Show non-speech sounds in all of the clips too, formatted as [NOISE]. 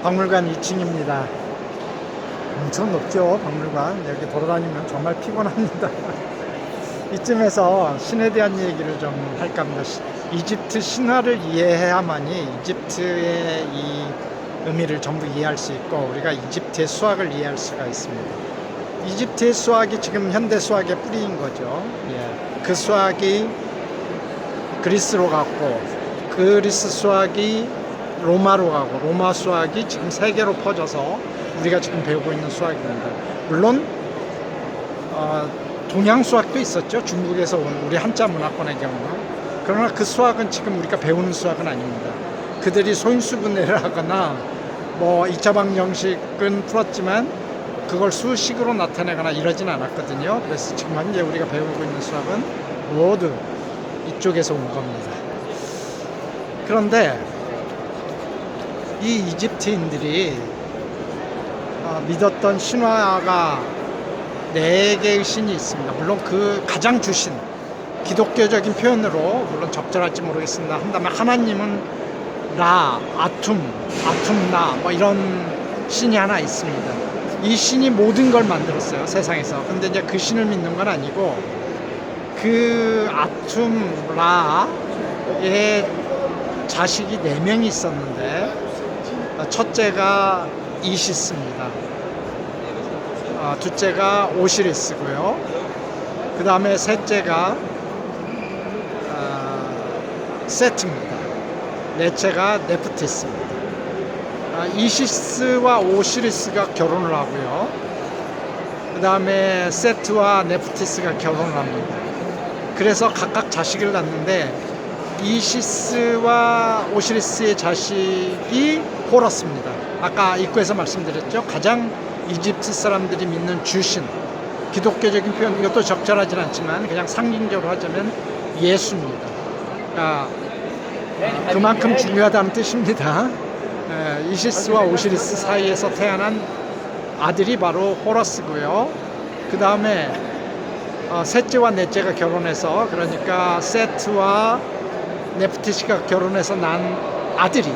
박물관 2층입니다. 엄청 높죠, 박물관. 여기 돌아다니면 정말 피곤합니다. [LAUGHS] 이쯤에서 신에 대한 얘기를 좀 할까 합니다. 시- 이집트 신화를 이해해야만이 이집트의 이 의미를 전부 이해할 수 있고 우리가 이집트의 수학을 이해할 수가 있습니다. 이집트의 수학이 지금 현대 수학의 뿌리인 거죠. 예. 그 수학이 그리스로 갔고 그리스 수학이 로마로 가고 로마 수학이 지금 세계로 퍼져서 우리가 지금 배우고 있는 수학입니다. 물론 어, 동양 수학도 있었죠. 중국에서 온 우리 한자 문화권의 경우는. 그러나 그 수학은 지금 우리가 배우는 수학은 아닙니다. 그들이 소인수분해를 하거나 뭐 2차 방정식은 풀었지만 그걸 수식으로 나타내거나 이러진 않았거든요. 그래서 지금 현재 우리가 배우고 있는 수학은 모두 이쪽에서 온 겁니다. 그런데 이 이집트인들이 어, 믿었던 신화가 네 개의 신이 있습니다. 물론 그 가장 주신 기독교적인 표현으로 물론 적절할지 모르겠습니다. 한다면 하나님은 라, 아툼, 아툼라 뭐 이런 신이 하나 있습니다. 이 신이 모든 걸 만들었어요 세상에서. 근데 이제 그 신을 믿는 건 아니고 그 아툼 라의 자식이 네 명이 있었는데 어, 첫째가 이시스입니다. 어, 둘째가 오시리스고요. 그 다음에 셋째가 어, 세트입니다. 넷째가 네프티스입니다. 아, 이시스와 오시리스가 결혼을 하고요. 그 다음에 세트와 네프티스가 결혼을 합니다. 그래서 각각 자식을 낳는데 이시스와 오시리스의 자식이 호러스입니다. 아까 입구에서 말씀드렸죠. 가장 이집트 사람들이 믿는 주신 기독교적인 표현 이것도 적절하진 않지만 그냥 상징적으로 하자면 예수입니다. 그러니까 그만큼 중요하다는 뜻입니다. 에, 이시스와 오시리스 사이에서 태어난 아들이 바로 호러스고요. 그 다음에 어, 셋째와 넷째가 결혼해서 그러니까 세트와 네프티시가 결혼해서 난 아들이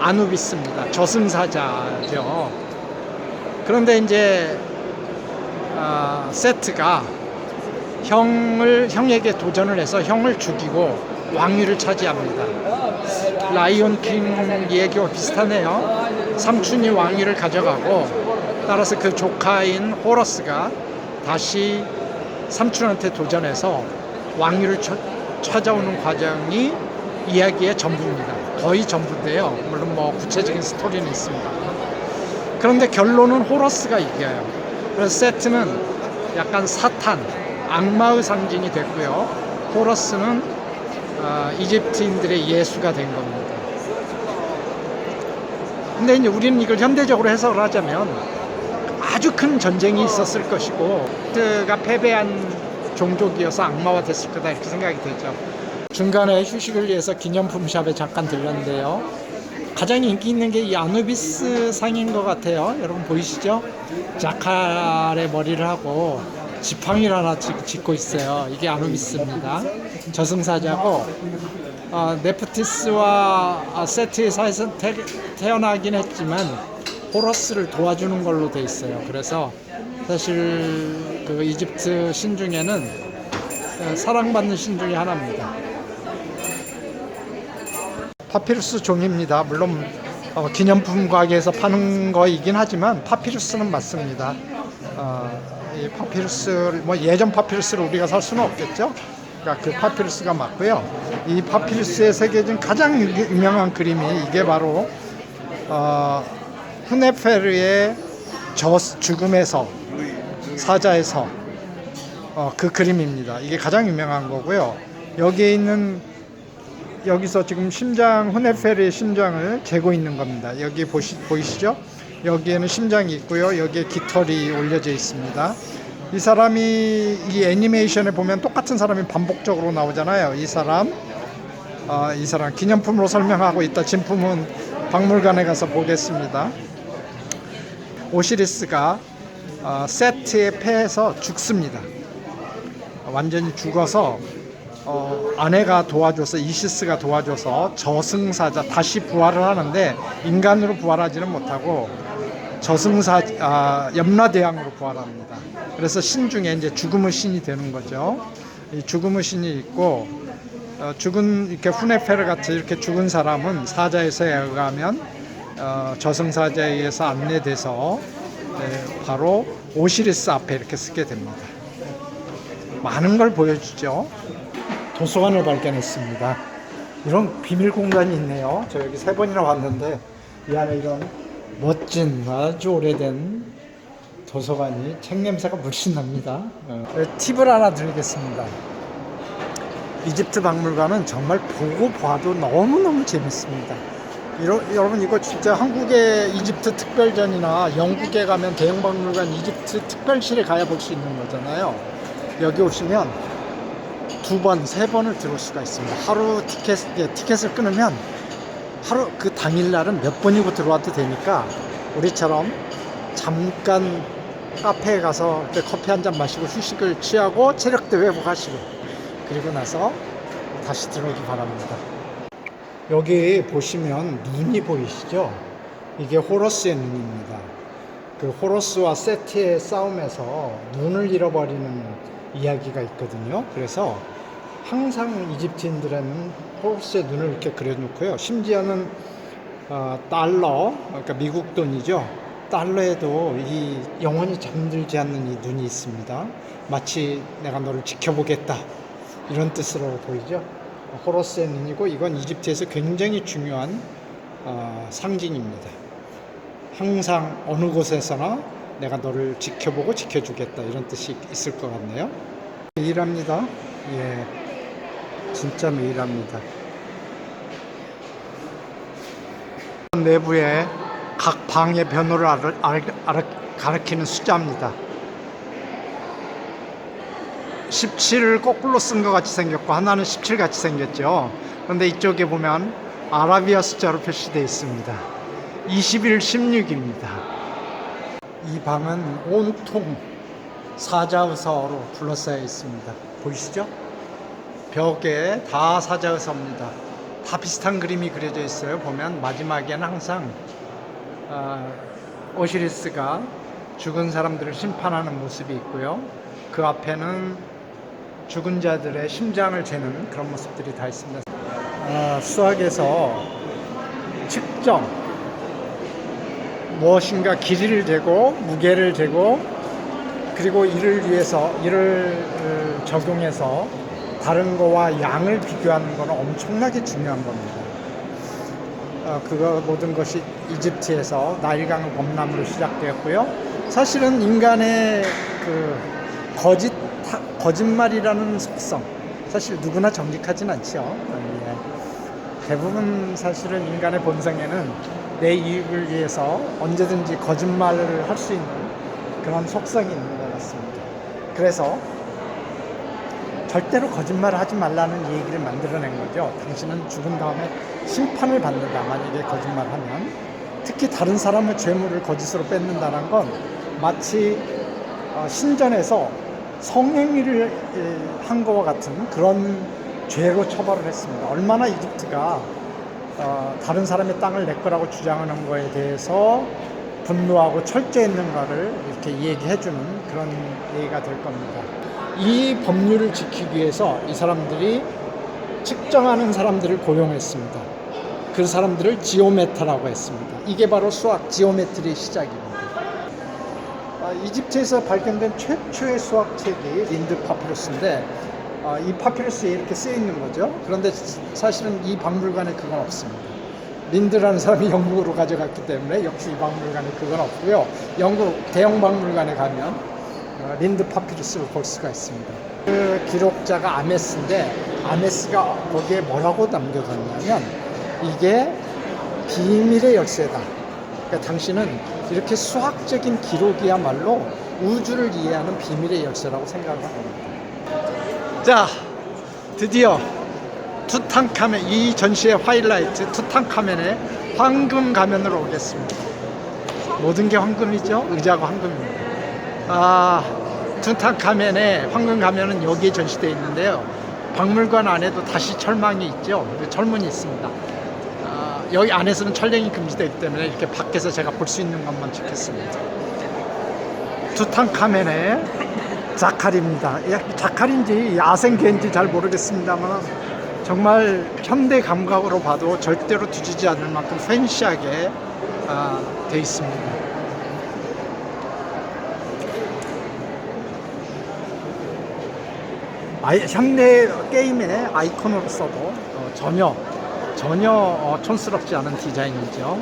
아누비스입니다. 저승사자죠. 그런데 이제 어, 세트가 형을 형에게 도전을 해서 형을 죽이고 왕위를 차지합니다. 라이온 킹 얘기와 비슷하네요. 삼촌이 왕위를 가져가고 따라서 그 조카인 호러스가 다시 삼촌한테 도전해서 왕위를 처- 찾아오는 과정이 이야기의 전부입니다. 거의 전부인데요. 물론 뭐 구체적인 스토리는 있습니다. 그런데 결론은 호러스가 이겨요. 그래서 세트는 약간 사탄, 악마의 상징이 됐고요. 호러스는 어, 이집트인들의 예수가 된 겁니다. 근데 이제 우리는 이걸 현대적으로 해석을 하자면 아주 큰 전쟁이 있었을 것이고 그가 패배한 종족이어서 악마화 됐을 거다 이렇게 생각이 되죠. 중간에 휴식을 위해서 기념품 샵에 잠깐 들렸는데요. 가장 인기 있는 게 이 아누비스 상인 것 같아요. 여러분 보이시죠? 자칼의 머리를 하고 지팡이를 하나 쥐- 짚고 있어요. 이게 아누비스입니다. 저승사자고 어, 네프티스와 아, 세트의 사이에서 태, 태어나긴 했지만 호러스를 도와주는 걸로 돼 있어요. 그래서 사실 그 이집트 신 중에는 어, 사랑받는 신 중에 하나입니다. 파피루스 종입니다. 물론 어, 기념품 가게에서 파는 거이긴 하지만 파피루스는 맞습니다. 어, 이 파피루스 뭐 예전 파피루스를 우리가 살 수는 없겠죠. 그러니까 그 파피루스가 맞고요. 이 파피루스의 세계중 가장 유- 유명한 그림이 이게 바로 어, 후네페르의 저 죽음에서 사자에서 어, 그 그림입니다. 이게 가장 유명한 거고요. 여기에 있는 여기서 지금 심장 후네페르의 심장을 재고 있는 겁니다. 여기 보시, 보이시죠? 여기에는 심장이 있고요. 여기에 깃털이 올려져 있습니다. 이 사람이 이 애니메이션에 보면 똑같은 사람이 반복적으로 나오잖아요. 이 사람, 어, 이 사람 기념품으로 설명하고 있다. 진품은 박물관에 가서 보겠습니다. 오시리스가 어, 세트에 패해서 죽습니다. 완전히 죽어서 어, 아내가 도와줘서 이시스가 도와줘서 저승사자 다시 부활을 하는데 인간으로 부활하지는 못하고 저승사 아, 염라대왕으로 부활합니다. 그래서 신 중에 이제 죽음의 신이 되는 거죠. 이 죽음의 신이 있고 어, 죽은 이렇게 후네페르 같이 이렇게 죽은 사람은 사자에서 의하면 어, 저승사자에 의해서 안내돼서 네, 바로 오시리스 앞에 이렇게 쓰게 됩니다. 많은 걸 보여주죠. 도서관을 발견했습니다. 이런 비밀 공간이 있네요. 저 여기 세 번이나 왔는데 이 안에 이런 멋진 아주 오래된 도서관이 책 냄새가 물씬 납니다. 어, 팁을 하나 드리겠습니다. 이집트 박물관은 정말 보고 봐도 너무너무 재밌습니다. 이러, 여러분 이거 진짜 한국의 이집트 특별전이나 영국에 가면 대형 박물관 이집트 특별실에 가야 볼 수 있는 거잖아요. 여기 오시면 두 번, 세 번을 들을 수가 있습니다. 하루 티켓, 예, 티켓을 끊으면 하루 그 당일날은 몇 번이고 들어와도 되니까 우리처럼 잠깐 카페에 가서 커피 한 잔 마시고 휴식을 취하고 체력도 회복하시고 그리고 나서 다시 들어오기 바랍니다. 여기 보시면 눈이 보이시죠? 이게 호러스의 눈입니다. 그 호러스와 세티의 싸움에서 눈을 잃어버리는 이야기가 있거든요. 그래서 항상 이집트인들은 호러스의 눈을 이렇게 그려놓고요. 심지어는 어, 달러, 그러니까 미국 돈이죠. 달러에도 이 영원히 잠들지 않는 이 눈이 있습니다. 마치 내가 너를 지켜보겠다 이런 뜻으로 보이죠. 호러스의 눈이고 이건 이집트에서 굉장히 중요한 어, 상징입니다. 항상 어느 곳에서나 내가 너를 지켜보고 지켜주겠다 이런 뜻이 있을 것 같네요. 매일합니다. 예, 진짜 매일합니다. 내부에 각 방의 변호를 알, 알, 알, 가리키는 숫자입니다. 17을 거꾸로 쓴 것 같이 생겼고 하나는 17 같이 생겼죠. 그런데 이쪽에 보면 아라비아 숫자로 표시되어 있습니다. 21, 16입니다. 이 방은 온통 사자의서로 둘러싸여 있습니다. 보이시죠? 벽에 다 사자의서입니다. 다 비슷한 그림이 그려져 있어요. 보면 마지막에는 항상 어, 오시리스가 죽은 사람들을 심판하는 모습이 있고요. 그 앞에는 죽은 자들의 심장을 재는 그런 모습들이 다 있습니다. 아, 수학에서 측정, 무엇인가 길이를 재고 무게를 재고 그리고 이를 위해서 이를 어, 적용해서 다른 거와 양을 비교하는 것은 엄청나게 중요한 겁니다. 어, 그거 모든 것이 이집트에서 나일강의 범람으로 시작되었고요. 사실은 인간의 그 거짓 타- 거짓말이라는 속성 사실 누구나 정직하진 않죠. 어, 예. 대부분 사실은 인간의 본성에는 내 이익을 위해서 언제든지 거짓말을 할 수 있는 그런 속성이 있는 것 같습니다. 그래서 절대로 거짓말을 하지 말라는 얘기를 만들어낸 거죠. 당신은 죽은 다음에 심판을 받는다. 만약에 거짓말을 하면 특히 다른 사람의 죄물을 거짓으로 뺏는다는 건 마치 어, 신전에서 성행위를 에, 한 것과 같은 그런 죄로 처벌을 했습니다. 얼마나 이집트가 어, 다른 사람의 땅을 내 거라고 주장하는 거에 대해서 분노하고 철저했는가를 이렇게 얘기해주는 그런 얘기가 될 겁니다. 이 법률을 지키기 위해서 이 사람들이 측정하는 사람들을 고용했습니다. 그 사람들을 지오메타라고 했습니다. 이게 바로 수학 지오메트리의 시작입니다. 아, 이집트에서 발견된 최초의 수학 책이 린드 파피루스인데 아, 이 파피루스에 이렇게 쓰여 있는 거죠. 그런데 사실은 이 박물관에 그건 없습니다. 린드라는 사람이 영국으로 가져갔기 때문에 역시 이 박물관에 그건 없고요. 영국 대형 박물관에 가면 어, 린드 파피루스를 볼 수가 있습니다. 그 기록자가 아메스인데 아메스가 거기에 뭐라고 남겨뒀냐면 이게 비밀의 열쇠다. 그러니까 당신은 이렇게 수학적인 기록이야말로 우주를 이해하는 비밀의 열쇠라고 생각을 합니다. 자, 드디어 투탕카멘 이 전시의 하이라이트 투탕카멘의 황금 가면으로 오겠습니다. 모든 게 황금이죠. 의자가 황금입니다. 아, 투탕카멘의 황금 가면은 여기에 전시되어 있는데요. 박물관 안에도 다시 철망이 있죠. 그 철문이 있습니다. 아, 여기 안에서는 촬영이 금지되어 있기 때문에 이렇게 밖에서 제가 볼 수 있는 것만 찍겠습니다. 투탕카멘의 자칼입니다. 예, 자칼인지 야생개인지 잘 모르겠습니다만 정말 현대 감각으로 봐도 절대로 뒤지지 않을 만큼 팬시하게 아, 돼 있습니다. 현대 게임의 아이콘으로서도 어, 전혀 전혀 어, 촌스럽지 않은 디자인이죠.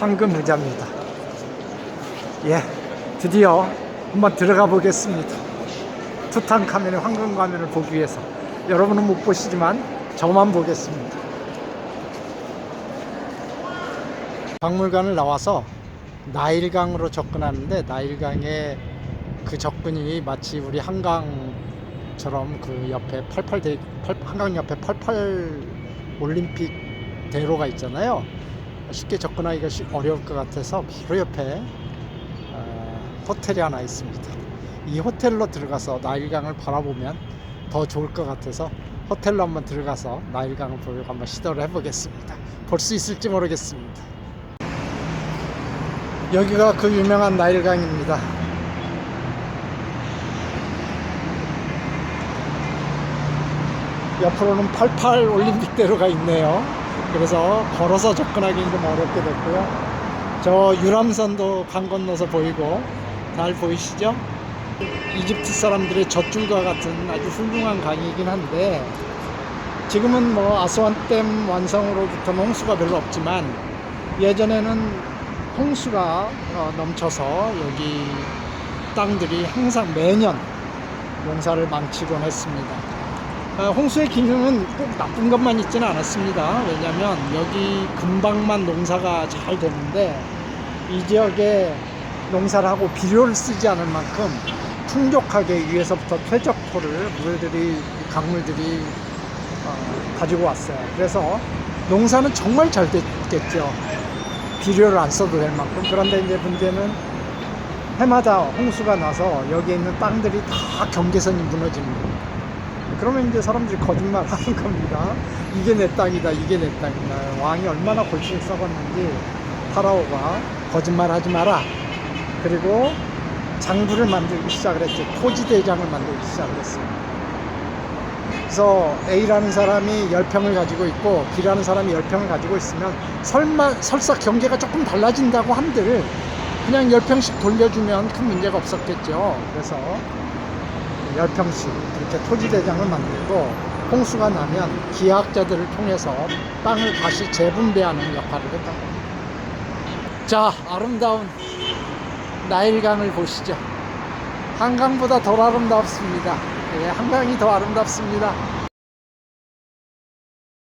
황금 의자입니다. 예, 드디어 한번 들어가 보겠습니다. 투탕카멘의 황금 가면을 보기 위해서 여러분은 못 보시지만 저만 보겠습니다. 박물관을 나와서 나일강으로 접근하는데 나일강의 그 접근이 마치 우리 한강 처럼 그 옆에 88 대, 8 한강 옆에 88 올림픽 대로가 있잖아요. 쉽게 접근하기가 쉽- 어려울 것 같아서 바로 옆에 어, 호텔이 하나 있습니다. 이 호텔로 들어가서 나일강을 바라보면 더 좋을 것 같아서 호텔로 한번 들어가서 나일강을 보려고 한번 시도를 해보겠습니다. 볼 수 있을지 모르겠습니다. 여기가 그 유명한 나일강입니다. 옆으로는 88 올림픽대로가 있네요. 그래서 걸어서 접근하기는 좀 어렵게 됐고요. 저 유람선도 강 건너서 보이고 잘 보이시죠? 이집트 사람들의 젖줄과 같은 아주 훌륭한 강이긴 한데 지금은 뭐 아스완댐 완성으로부터는 홍수가 별로 없지만 예전에는 홍수가 어, 넘쳐서 여기 땅들이 항상 매년 농사를 망치곤 했습니다. 어, 홍수의 기능은 꼭 나쁜 것만 있지는 않았습니다. 왜냐하면 여기 근방만 농사가 잘 되는데 이 지역에 농사를 하고 비료를 쓰지 않을 만큼 풍족하게 위에서부터 퇴적토를 물들이 강물들이 어, 가지고 왔어요. 그래서 농사는 정말 잘 됐겠죠. 비료를 안 써도 될 만큼. 그런데 이제 문제는 해마다 홍수가 나서 여기에 있는 땅들이 다 경계선이 무너집니다. 그러면 이제 사람들이 거짓말 하는 겁니다. 이게 내 땅이다, 이게 내 땅이다. 왕이 얼마나 골치를 썩었는지 파라오가 거짓말 하지 마라. 그리고 장부를 만들기 시작을 했죠. 토지대장을 만들기 시작을 했습니다. 그래서 A라는 사람이 10평을 가지고 있고 B라는 사람이 10평을 가지고 있으면 설마 설사 경계가 조금 달라진다고 한들 그냥 10평씩 돌려주면 큰 문제가 없었겠죠. 그래서 10평씩 이렇게 토지대장을 만들고 홍수가 나면 기하학자들을 통해서 땅을 다시 재분배하는 역할을 했던 겁니다. 자, 아름다운 나일강을 보시죠. 한강보다 더 아름답습니다. 예, 한강이 더 아름답습니다.